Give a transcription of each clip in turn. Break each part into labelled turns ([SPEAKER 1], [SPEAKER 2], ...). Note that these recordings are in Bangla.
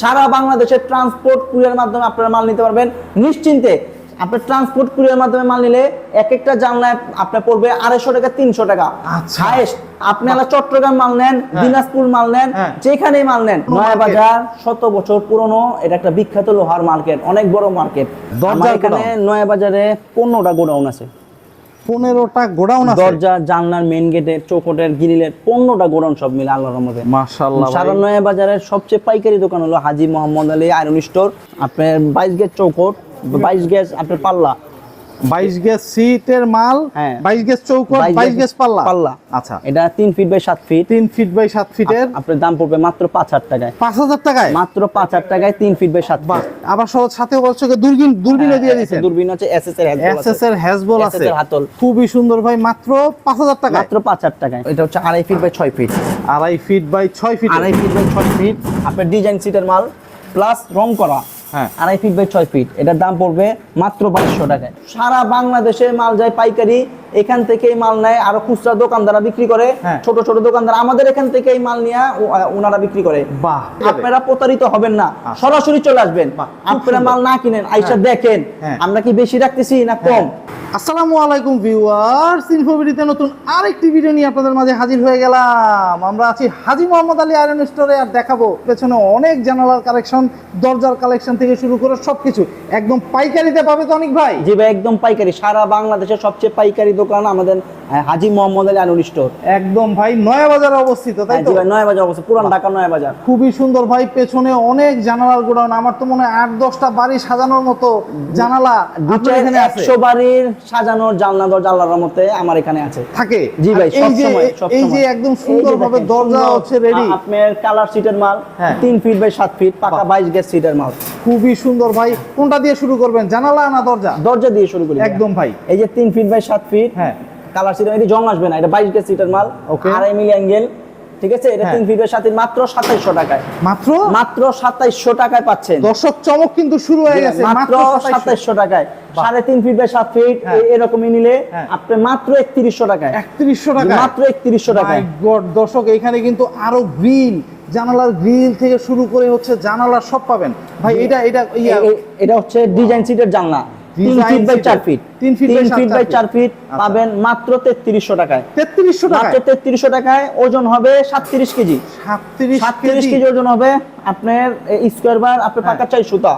[SPEAKER 1] সারা বাংলাদেশে ট্রান্সপোর্ট কুরিয়ার মাধ্যমে আপনারা মাল নিতে পারবেন। নিশ্চিন্তে আপনার ট্রান্সপোর্ট কুরিয়ার মাধ্যমে মাল নিলে এক একটা জানলায় আপনার পড়বে আড়াইশো টাকা তিনশো টাকা।
[SPEAKER 2] আচ্ছা।
[SPEAKER 1] হাইস্ট আপনি আলা চট্টগ্রাম মাল নেন দিনাজপুর মাল নেন
[SPEAKER 2] হ্যাঁ।
[SPEAKER 1] যেখানেই মাল নেন।
[SPEAKER 2] কোনো
[SPEAKER 1] নয়া
[SPEAKER 2] market।
[SPEAKER 1] বাজার শত বছর পুরনো এটা একটা বিখ্যাত লোহার মার্কেট অনেক বড় মার্কেট এখানে নয়া বাজারে পনেরোটা গোডাউন আছে।
[SPEAKER 2] পনেরোটা গোডাউন
[SPEAKER 1] দরজা জানলার মেন গেটের চৌকটের গ্রিলের পনেরোটা গোডাউন সব মিলে আল্লাহর রহমতে।
[SPEAKER 2] মাশাআল্লাহ ভাই।
[SPEAKER 1] সারা বাজারের সবচেয়ে পাইকারি দোকান হলো হাজি মোহাম্মদ আলী আয়রন স্টোর। আপনার বাইশ গেট চৌকট বাইশ গেট আপনার পাল্লা।
[SPEAKER 2] 22 গেজ সিটের মাল
[SPEAKER 1] হ্যাঁ।
[SPEAKER 2] 22 গেজ চৌকট 22 গেজ পাল্লা।
[SPEAKER 1] পাল্লা।
[SPEAKER 2] আচ্ছা।
[SPEAKER 1] এটা তিন ফিট বাই সাত ফিট
[SPEAKER 2] 3 ফিট বাই 7 ফিটের
[SPEAKER 1] আপনার দাম পড়বে মাত্র পাঁচ হাজার টাকায়।
[SPEAKER 2] 5000 টাকায়?
[SPEAKER 1] মাত্র পাঁচ হাজার টাকায় তিন ফিট বাই সাত
[SPEAKER 2] বাহ।
[SPEAKER 1] ফিট
[SPEAKER 2] আবার সহ সাথে বলছো যে দূরবীন দূরবীনে দিয়ে দিয়েছেন।
[SPEAKER 1] দূরবীন হচ্ছে এসএস এর হেডফোন আছে।
[SPEAKER 2] এসএস এর হ্যাজবল আছে।
[SPEAKER 1] হাতল।
[SPEAKER 2] খুবই সুন্দর ভাই মাত্র 5000 টাকায়।
[SPEAKER 1] মাত্র পাঁচ হাজার টাকায়। এটা হচ্ছে আড়াই ফিট বাই ছয় ফিট
[SPEAKER 2] আড়াই ফিট বাই 6 ফিট
[SPEAKER 1] আড়াই ফিট বাই ছয় ফিট আপনার ডিজাইন সিটের মাল প্লাস রং করা।
[SPEAKER 2] হ্যাঁ।
[SPEAKER 1] আড়াই ফিট বাই ছয় ফিট এটার দাম পড়বে মাত্র বাইশশো টাকায়। সারা বাংলাদেশে মাল যায় পাইকারি। এখান থেকেই মাল নেয়। আরও খুচরা দোকানদারা বিক্রি করে।
[SPEAKER 2] হ্যাঁ।
[SPEAKER 1] ছোট ছোট দোকানদার। আমাদের এখান থেকেই মাল নিয়ে ওনারা বিক্রি করে। আপনারা প্রতারিত হবেন না। সরাসরি চলে আসবেন। আপনারা মাল না কিনেন। আইসা দেখেন।
[SPEAKER 2] হ্যাঁ।
[SPEAKER 1] আমরা কি বেশি রাখতেছি না কম?
[SPEAKER 2] আসসালামু আলাইকুম ভিউয়ার্স ইনফোভিডিতে নতুন আরেকটি ভিডিও নিয়ে আপনাদের মাঝে হাজির হয়ে গেলাম। আমরা আছি হাজি মোহাম্মদ আলী আয়রন স্টোরে আর দেখাবো পেছনে অনেক জানালার কালেকশন দরজার কালেকশন থেকে শুরু করে সবকিছু। একদম পাইকারিতে পাবে তো অনেক ভাই?
[SPEAKER 1] জি ভাই, একদম পাইকারি। সারা বাংলাদেশের সবচেয়ে পাইকারি দোকান আমাদের হাজি মোহাম্মদ আলী আনুর স্টোর
[SPEAKER 2] একদম ভাই নয়া বাজারে অবস্থিত তাই
[SPEAKER 1] হ্যাঁ,
[SPEAKER 2] তো?
[SPEAKER 1] ভাই নয় বাজার অবস্থা পুরান ঢাকা নয় বাজার
[SPEAKER 2] খুবই সুন্দর ভাই পেছনে অনেক জানালার গোডাউন আমার তো মনে হয় আট দশটা বাড়ি সাজানোর মতো জানালা এখানে
[SPEAKER 1] একশো বাড়ির সাজানোর জানলা দরজা আল্লাহর রহমতে আমার এখানে আছে।
[SPEAKER 2] থাকে?
[SPEAKER 1] জি ভাই
[SPEAKER 2] এই যে এই যে একদম সুন্দর ভাবে দরজা হচ্ছে রেডি
[SPEAKER 1] আপনার কালার সিটের মাল
[SPEAKER 2] হ্যাঁ।
[SPEAKER 1] তিন ফিট বাই সাত ফিট পাকা বাইশ গ্যাস সিটের মাল।
[SPEAKER 2] খুবই সুন্দর ভাই কোনটা দিয়ে শুরু করবেন? জানালা না দরজা?
[SPEAKER 1] দরজা দিয়ে শুরু করি
[SPEAKER 2] একদম ভাই।
[SPEAKER 1] এই যে তিন ফিট বাই সাত ফিট
[SPEAKER 2] হ্যাঁ।
[SPEAKER 1] কালার সিটের এটি জং আসবে না এটা বাইশ গ্যাস সিটের মাল. আড়াই মিলি অ্যাঙ্গেল ঠিক আছে? এটা
[SPEAKER 2] হ্যাঁ।
[SPEAKER 1] তিন ফিট সাথে মাত্র সাতাইশশো টাকায়।
[SPEAKER 2] মাত্র?
[SPEAKER 1] মাত্র সাতাইশশো টাকায় পাচ্ছেন।
[SPEAKER 2] দর্শক চমক কিন্তু শুরু হয়ে গেছে
[SPEAKER 1] মাত্র
[SPEAKER 2] মাত্র 2700
[SPEAKER 1] সাতাইশশো টাকায়। সাড়ে তিন ফিট বাই সাত ফিট
[SPEAKER 2] হ্যাঁ।
[SPEAKER 1] এরকমই নিলে
[SPEAKER 2] হ্যাঁ।
[SPEAKER 1] আপনি মাত্র একত্রিশশো টাকায়।
[SPEAKER 2] 3100 টাকা
[SPEAKER 1] মাত্র একত্রিশশো টাকায়।
[SPEAKER 2] দর্শক এখানে কিন্তু আরও গ্রিল জানালার গ্রিল থেকে শুরু করে হচ্ছে জানালা সব পাবেন। ভাই এটা এটা
[SPEAKER 1] এটা হচ্ছে ডিজাইন সিটের জানলা তিন ফিট বাই চার ফিট।
[SPEAKER 2] তিন feet by
[SPEAKER 1] তিন
[SPEAKER 2] সাত
[SPEAKER 1] ফিট বাই চার ফিট। পাবেন মাত্র তেত্রিশশো টাকায়।
[SPEAKER 2] 3300
[SPEAKER 1] মাত্র তেত্রিশশো টাকায় ওজন হবে সাতত্রিশ কেজি। সাতত্রিশ
[SPEAKER 2] কেজি?
[SPEAKER 1] কেজি ওজন হবে আপনার স্কোয়ার বার আপনার পাকা চাই সুতা।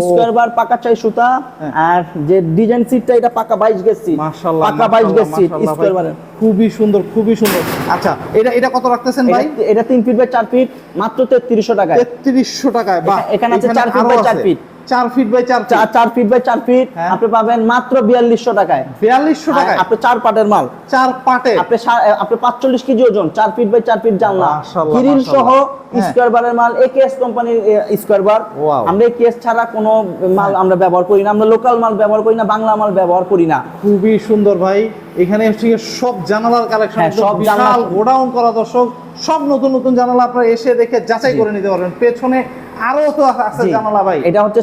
[SPEAKER 1] স্কোয়ার বার পাকা চাই সুতা। আর যে ডিজাইন সিটটা এটা পাকা বাইশ গেজ সিট পাকা বাইশ গেজ সিট স্কোয়ার বারের
[SPEAKER 2] খুবই সুন্দর খুবই সুন্দর। আচ্ছা এটা এটা কত রাখতেছেন ভাই?
[SPEAKER 1] এটা- তিন ফিট বাই চার ফিট মাত্র তেত্রিশশো টাকায়।
[SPEAKER 2] 3300 টাকায়
[SPEAKER 1] এখানে- আছে চার feet আরও চার feet।
[SPEAKER 2] চার ফিট বাই চার
[SPEAKER 1] চার চার ফিট বাই চার ফিট
[SPEAKER 2] হ্যাঁ।
[SPEAKER 1] আপনি পাবেন মাত্র বিয়াল্লিশশো টাকায়।
[SPEAKER 2] বিয়াল্লিশশো টাকায়?
[SPEAKER 1] আপনি চার পাটের মাল।
[SPEAKER 2] চার পাটে?
[SPEAKER 1] আপনি আপনি পাঁচচল্লিশ কেজি ওজন চার ফিট বাই চার ফিট জানলা। গ্রিল সহ স্কোয়ার বারের মাল একেএস কোম্পানির স্কোয়ার বার. আমরা একেএস ছাড়া কোনো মাল আমরা ব্যবহার করি না। আমরা লোকাল মাল ব্যবহার করি না বাংলা মাল ব্যবহার করি না।
[SPEAKER 2] খুবই সুন্দর ভাই। এখানে হচ্ছে সব জানালার কালেকশন
[SPEAKER 1] হ্যাঁ, সব
[SPEAKER 2] বিশাল
[SPEAKER 1] জানালা-
[SPEAKER 2] গোডাউন করা দর্শক। সব নতুন নতুন জানালা আপনারা এসে দেখে যাচাই করে নিতে পারবেন। পেছনে আরও তো আছে জানালা ভাই।
[SPEAKER 1] এটা হচ্ছে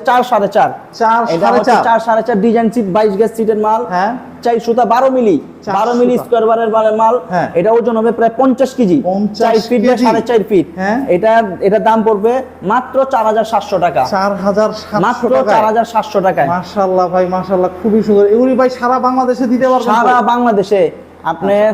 [SPEAKER 1] হচ্ছে ডিজাইন সিট গ্যাস সিটের মাল।
[SPEAKER 2] হ্যাঁ।
[SPEAKER 1] চাই সুতা বারো মিলি।
[SPEAKER 2] চার
[SPEAKER 1] বারো মিলি
[SPEAKER 2] সুতা।
[SPEAKER 1] বারের বারের মাল। এটা ওজন হবে প্রায় পঞ্চাশ কেজি।
[SPEAKER 2] 50
[SPEAKER 1] চার ফিট বা
[SPEAKER 2] কেজি।
[SPEAKER 1] সাড়ে চার ফিট
[SPEAKER 2] হ্যাঁ।
[SPEAKER 1] এটা এটা দাম পড়বে মাত্র চার হাজার সাতশো টাকা। মাত্র টাকায়।
[SPEAKER 2] ভাই খুবই সুন্দর। এগুলি ভাই সারা বাংলাদেশে দিতে পারবেন
[SPEAKER 1] সারা বাংলাদেশে আপনার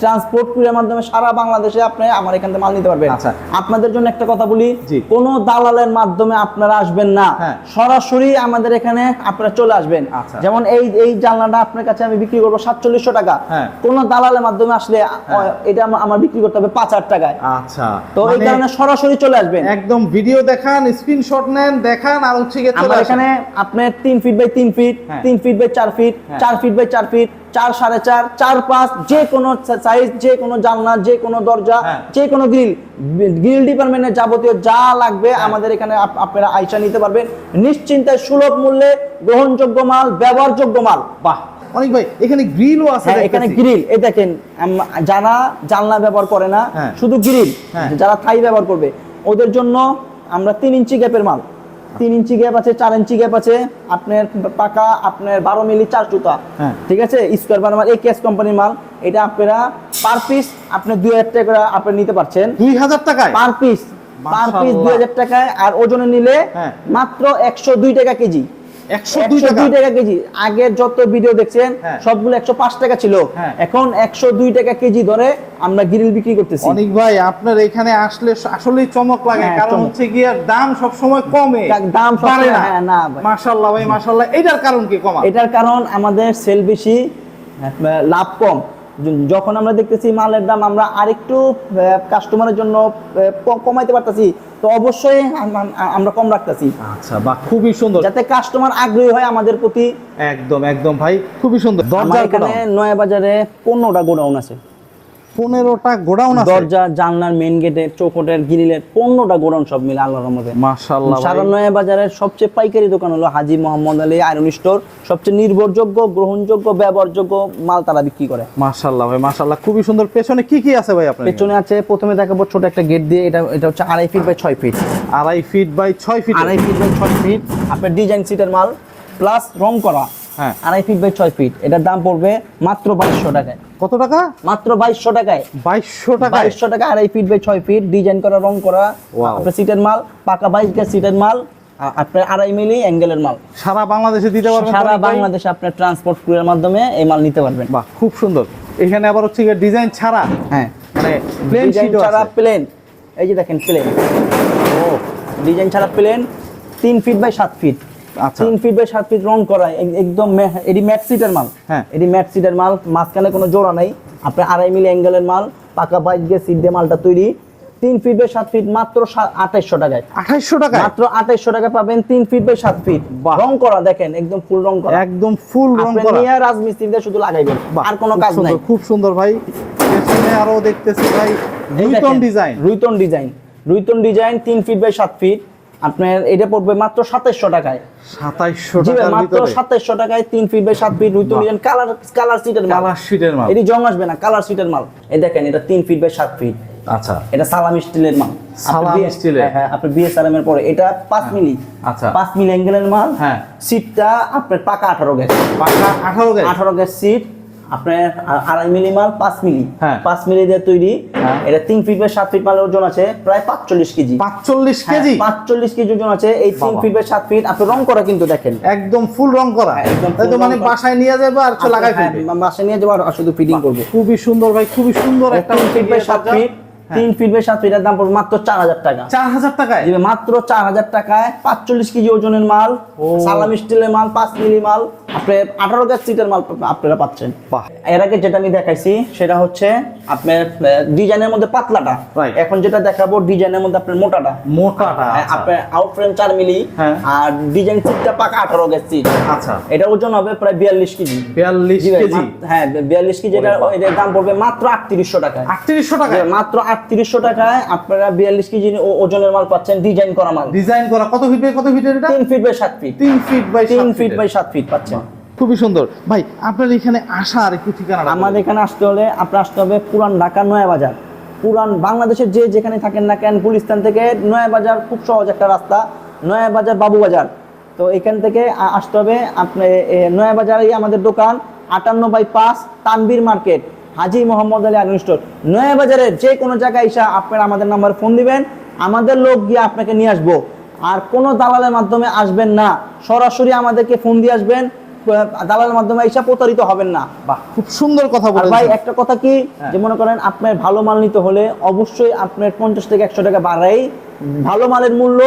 [SPEAKER 1] ট্রান্সপোর্ট কুরিয়ার মাধ্যমে সারা বাংলাদেশে আপনি আমার এখান থেকে মাল নিতে পারবেন
[SPEAKER 2] আচ্ছা।
[SPEAKER 1] আপনাদের জন্য একটা কথা বলি কোন দালালের মাধ্যমে আপনারা আসবেন না
[SPEAKER 2] হ্যাঁ।
[SPEAKER 1] সরাসরি আমাদের এখানে আপনারা চলে আসবেন
[SPEAKER 2] আচ্ছা।
[SPEAKER 1] যেমন এই এই জানলাটা আপনার কাছে আমি বিক্রি করব সাতচল্লিশশো টাকা
[SPEAKER 2] হ্যাঁ।
[SPEAKER 1] কোন দালালের মাধ্যমে আসলে এটা আমার বিক্রি করতে হবে পাঁচ হাজার টাকায়
[SPEAKER 2] আচ্ছা
[SPEAKER 1] তো এই
[SPEAKER 2] মানে
[SPEAKER 1] কারণে সরাসরি চলে আসবেন
[SPEAKER 2] একদম ভিডিও দেখান স্ক্রিনশট নেন দেখান আর হচ্ছে চলে
[SPEAKER 1] আমার। এখানে আপনার তিন ফিট বাই তিন ফিট
[SPEAKER 2] হ্যাঁ।
[SPEAKER 1] তিন ফিট বাই চার ফিট
[SPEAKER 2] হ্যাঁ।
[SPEAKER 1] চার ফিট বাই চার ফিট চার সাড়ে চার চার পাঁচ যে কোনো সাইজ যে কোনো জানলা যে কোনো দরজা
[SPEAKER 2] হ্যাঁ।
[SPEAKER 1] যে কোনো গ্রিল গ্রিল ডিপার্টমেন্টের যাবতীয় যা লাগবে আমাদের এখানে আপনারা আইসা নিতে পারবেন নিশ্চিন্তায় সুলভ মূল্যে গ্রহণযোগ্য মাল ব্যবহারযোগ্য মাল
[SPEAKER 2] বাহ অনেক ভাই এখানে গ্রিলও আছে
[SPEAKER 1] হ্যাঁ এখানে গ্রিল এই দেখেন যারা জানলা ব্যবহার করে না
[SPEAKER 2] হ্যাঁ।
[SPEAKER 1] শুধু গ্রিল
[SPEAKER 2] হ্যাঁ।
[SPEAKER 1] যারা থাই ব্যবহার করবে ওদের জন্য আমরা তিন ইঞ্চি গ্যাপের মাল তিন ইঞ্চি গ্যাপ আছে চার ইঞ্চি গ্যাপ আছে আপনার পাকা আপনার বারো মিলি চার জুতা।
[SPEAKER 2] হ্যাঁ।
[SPEAKER 1] ঠিক আছে? স্কোয়ার বার মাল এই ক্যাশ কোম্পানির মাল। এটা আপনারা পার পিস আপনি দুই হাজার টাকা করে আপনি নিতে পারছেন।
[SPEAKER 2] দুই হাজার টাকায়?
[SPEAKER 1] পার পিস পার পিস দুই হাজার টাকায় আর ওজনে নিলে
[SPEAKER 2] হ্যাঁ।
[SPEAKER 1] মাত্র একশো দুই টাকা কেজি।
[SPEAKER 2] একশো দুই
[SPEAKER 1] একশো
[SPEAKER 2] টাকা।
[SPEAKER 1] কেজি। আগের যত ভিডিও দেখছেন
[SPEAKER 2] হ্যাঁ।
[SPEAKER 1] সবগুলো একশো পাঁচ টাকা ছিল।
[SPEAKER 2] হ্যাঁ।
[SPEAKER 1] এখন একশো দুই টাকা কেজি ধরে আমরা গ্রিল বিক্রি করতেছি।
[SPEAKER 2] অনেক ভাই আপনার এখানে আসলে আসলেই চমক লাগে
[SPEAKER 1] হ্যাঁ,
[SPEAKER 2] কারণ হচ্ছে কি আর দাম সব সময় কমে
[SPEAKER 1] দাম-
[SPEAKER 2] বাড়ে না।
[SPEAKER 1] না
[SPEAKER 2] মাশাআল্লাহ ভাই মাশাআল্লাহ। এটার কারণ কি কমা?
[SPEAKER 1] এটার কারণ আমাদের সেল বেশি লাভ কম। যখন আমরা দেখতেছি মালের দাম আমরা আরেকটু কাস্টমারের জন্য কমাইতে পারতেছি তো অবশ্যই আম- আম- আমরা কম রাখতেছি।
[SPEAKER 2] আচ্ছা বা খুবই সুন্দর।
[SPEAKER 1] যাতে কাস্টমার আগ্রহী হয় আমাদের প্রতি।
[SPEAKER 2] একদম একদম ভাই খুবই সুন্দর।
[SPEAKER 1] এখানে নয়া বাজারে পনেরোটা গোডাউন আছে।
[SPEAKER 2] পনেরোটা গোডাউন
[SPEAKER 1] দরজা জানলার মেন গেটের চৌকটের গ্রিলের পনেরোটা গোডাউন সব মিলে আল্লাহর রহমতে।
[SPEAKER 2] মাশাআল্লাহ
[SPEAKER 1] সারা নয়া বাজারের সবচেয়ে পাইকারি দোকান হলো হাজি মোহাম্মদ আলী আয়রন স্টোর। সবচেয়ে নির্ভরযোগ্য গ্রহণযোগ্য ব্যবহারযোগ্য মাল তারা বিক্রি করে।
[SPEAKER 2] মাশাআল্লাহ ভাই মাশাআল্লাহ। খুবই সুন্দর। পেছনে কি কি আছে ভাই আপনার
[SPEAKER 1] পেছনে আছে প্রথমে দেখাবো ছোট একটা গেট দিয়ে। এটা এটা হচ্ছে আড়াই ফিট বাই ছয় ফিট
[SPEAKER 2] আড়াই ফিট বাই ছয় ফিট
[SPEAKER 1] আড়াই ফিট বাই ছয় ফিট আপনার ডিজাইন সিটের মাল প্লাস রং করা।
[SPEAKER 2] হ্যাঁ।
[SPEAKER 1] আড়াই ফিট বাই ছয় ফিট এটার দাম পড়বে মাত্র বাইশশো টাকায়।
[SPEAKER 2] কত টাকা?
[SPEAKER 1] মাত্র বাইশশো টাকায়।
[SPEAKER 2] বাইশশো টাকা
[SPEAKER 1] বাইশশো টাকা আড়াই ফিট বাই ছয় ফিট ডিজাইন করা রং করা। আপনার সিটের মাল পাকা বাইশ গ্যাস সিটের মাল আপনার আড়াই মিলি অ্যাঙ্গেলের মাল।
[SPEAKER 2] সারা বাংলাদেশে দিতে পারবেন
[SPEAKER 1] সারা বাংলাদেশে আপনার ট্রান্সপোর্ট কুরিয়ার মাধ্যমে এই মাল নিতে পারবেন।
[SPEAKER 2] বাহ খুব সুন্দর। এখানে আবার হচ্ছে ডিজাইন ছাড়া?
[SPEAKER 1] হ্যাঁ।
[SPEAKER 2] মানে প্লেন
[SPEAKER 1] ছাড়া প্লেন এই যে দেখেন প্লেন
[SPEAKER 2] ও।
[SPEAKER 1] ডিজাইন ছাড়া প্লেন তিন ফিট বাই সাত ফিট তিন ফিট বাই সাত ফিট রং করা একদম এটি ম্যাট সিটের মাল।
[SPEAKER 2] হ্যাঁ।
[SPEAKER 1] এটি ম্যাট সিটের মাল মাঝখানে কোনো জোড়া নাই। আপনার আড়াই মিলি অ্যাঙ্গেলের মাল পাকা বাইশ গিয়ে সিট দিয়ে মালটা তৈরি। তিন ফিট বাই সাত ফিট মাত্র আঠাইশশো টাকায়।
[SPEAKER 2] আঠাইশশো টাকা
[SPEAKER 1] মাত্র আঠাইশশো টাকা পাবেন তিন ফিট বাই সাত ফিট। রং করা দেখেন একদম ফুল রং করা।
[SPEAKER 2] একদম ফুল রং করা।
[SPEAKER 1] নিয়ে রাজমিস্ত্রি দিয়ে শুধু লাগাইবেন। আর কোনো কাজ নাই।
[SPEAKER 2] খুব সুন্দর ভাই। পেছনে আরও দেখতেছি ভাই
[SPEAKER 1] দেখেন,
[SPEAKER 2] ডিজাইন
[SPEAKER 1] রুইতন ডিজাইন রুইতন ডিজাইন তিন ফিট বাই সাত ফিট আপনার এটা পড়বে মাত্র সাতাইশশো টাকায়।
[SPEAKER 2] সাতাইশশো
[SPEAKER 1] জি মাত্র সাতাইশশো টাকায় তিন ফিট বাই সাত ফিট। কালার কালার সিটের মাল।
[SPEAKER 2] কালার শিটের মাল।
[SPEAKER 1] এটি জং আসবে না কালার সিটের মাল। এই দেখেন এটা তিন ফিট বাই সাত ফিট
[SPEAKER 2] আচ্ছা।
[SPEAKER 1] এটা সালাম স্টিলের মাল।
[SPEAKER 2] সালাম স্টিলের।
[SPEAKER 1] হ্যাঁ, হ্যাঁ আপনি পরে। এটা পাঁচ মিলি।
[SPEAKER 2] আচ্ছা।
[SPEAKER 1] মিলি অ্যাঙ্গেলের মাল।
[SPEAKER 2] হ্যাঁ।
[SPEAKER 1] সিটটা আপনার পাকা আঠারো গ্যাস।
[SPEAKER 2] পাকা
[SPEAKER 1] গ্যাস। সিট আপনার আড়াই মিলি মাল পাঁচ মিলি।
[SPEAKER 2] হ্যাঁ।
[SPEAKER 1] পাঁচ মিলি দিয়ে তৈরি।
[SPEAKER 2] হ্যাঁ।
[SPEAKER 1] এটা তিন ফিট সাত ফিট মালের ওজন আছে প্রায় পাঁচচল্লিশ কেজি।
[SPEAKER 2] পাঁচচল্লিশ
[SPEAKER 1] হ্যাঁ,
[SPEAKER 2] কেজি?
[SPEAKER 1] পাঁচচল্লিশ কেজি ওজন আছে এই তিন। ফিট সাত ফিট আপনি রং করা কিন্তু দেখেন।
[SPEAKER 2] একদম ফুল রং করা।
[SPEAKER 1] একদম
[SPEAKER 2] মানে বাসায় নিয়ে যাব আর লাগাই ফেলবে।
[SPEAKER 1] বাসায় নিয়ে যাব আর শুধু ফিটিং করব।
[SPEAKER 2] খুবই সুন্দর ভাই খুবই সুন্দর একটা
[SPEAKER 1] তিন ফিট সাত ফিট। তিন ফিট বাই সাত ফিটের দাম পড়বে মাত্র চার হাজার টাকা।
[SPEAKER 2] চার হাজার টাকায়?
[SPEAKER 1] মাত্র চার হাজার টাকায় পাঁচচল্লিশ কেজি ওজনের মাল। সালাম স্টিলের মাল পাঁচ মিলি মাল আপনি আঠারো গ্যাস সিটের মাল আপনারা পাচ্ছেন। এর আগে যেটা আমি দেখাইছি সেটা হচ্ছে আপনার ডিজাইনের মধ্যে পাতলাটা। এখন যেটা দেখাবো ডিজাইনের মধ্যে আপনার মোটাটা।
[SPEAKER 2] মোটাটা
[SPEAKER 1] হ্যাঁ। আপনার আউট ফ্রেম চার মিলি
[SPEAKER 2] হ্যাঁ।
[SPEAKER 1] আর ডিজাইন সিটটা পাকা আঠারো গ্যাস সিট।
[SPEAKER 2] আচ্ছা।
[SPEAKER 1] এটা ওজন হবে প্রায় বিয়াল্লিশ কেজি।
[SPEAKER 2] বিয়াল্লিশ কেজি?
[SPEAKER 1] হ্যাঁ বিয়াল্লিশ কেজি এটা দাম পড়বে মাত্র আটত্রিশশো
[SPEAKER 2] আটত্রিশশো টাকা
[SPEAKER 1] যে মাত্র আটত্রিশশো টাকায় আপনারা বিয়াল্লিশ কেজি ওজনের মাল পাচ্ছেন ডিজাইন করা মাল।
[SPEAKER 2] ডিজাইন করা কত ফিট বাই কত ফিটের এটা?
[SPEAKER 1] তিন ফিট বাই সাত ফিট
[SPEAKER 2] তিন ফিট বাই
[SPEAKER 1] তিন ফিট বাই সাত ফিট পাচ্ছেন।
[SPEAKER 2] খুবই সুন্দর। ভাই আপনার এখানে আসার একটু ঠিকানা
[SPEAKER 1] আমাদের এখানে আসতে হলে আপনার আসতে হবে পুরান ঢাকা নয়া বাজার পুরান বাংলাদেশের যে যেখানে থাকেন না কেন গুলিস্তান থেকে নয়া বাজার খুব সহজ একটা রাস্তা নয়া বাজার বাবু বাজার তো এখান থেকে আসতে হবে আপনি নয়া বাজারেই আমাদের দোকান আটান্ন বাই পাঁচ তানবীর মার্কেট। হাজি মোহাম্মদ আলী আগুন স্টোর নয়া বাজারের যে কোনো জায়গায় এসে আপনারা আমাদের নাম্বার ফোন দিবেন আমাদের লোক গিয়ে আপনাকে নিয়ে আসব। আর কোনো দালালের মাধ্যমে আসবেন না। সরাসরি আমাদেরকে ফোন দিয়ে আসবেন দালালের মাধ্যমে এসে প্রতারিত হবেন না।
[SPEAKER 2] বাহ খুব সুন্দর কথা
[SPEAKER 1] আর ভাই একটা কথা কি?
[SPEAKER 2] হ্যাঁ।
[SPEAKER 1] যে মনে করেন আপনার ভালো মাল নিতে হলে অবশ্যই আপনার পঞ্চাশ থেকে একশো টাকা বাড়াই। ভালো মালের মূল্য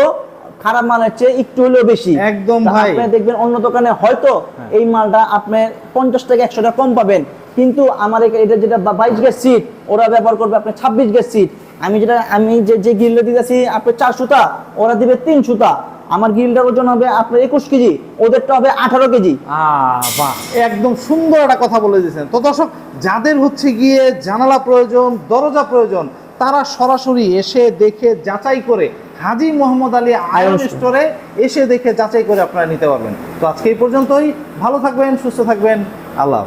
[SPEAKER 1] খারাপ মালের চেয়ে একটু হলেও বেশি।
[SPEAKER 2] একদম ভাই।
[SPEAKER 1] আপনি দেখবেন অন্য দোকানে হয়তো এই মালটা আপনার পঞ্চাশ থেকে একশো টাকা কম পাবেন। কিন্তু আমার এটা যেটা বাইশ গ্যাস সিট ওরা ব্যবহার করবে আপনার ছাব্বিশ গ্যাস সিট আমি যেটা আমি যে যে গিল্লে দিতেছি আপনার চার সুতা ওরা দিবে তিন সুতা। আমার গিলটার ওজন হবে আপনার একুশ কেজি ওদেরটা হবে আঠারো কেজি।
[SPEAKER 2] আহ, বাহ। একদম সুন্দর একটা কথা বলে দিয়েছেন। তো দর্শক যাদের হচ্ছে গিয়ে জানালা প্রয়োজন দরজা প্রয়োজন তারা সরাসরি এসে দেখে যাচাই করে হাজি মোহাম্মদ আলী আয়রন
[SPEAKER 1] Iron
[SPEAKER 2] স্টোরে এসে দেখে যাচাই করে আপনারা নিতে পারবেন। তো আজকে এই পর্যন্তই। ভালো থাকবেন সুস্থ থাকবেন। আল্লাহ।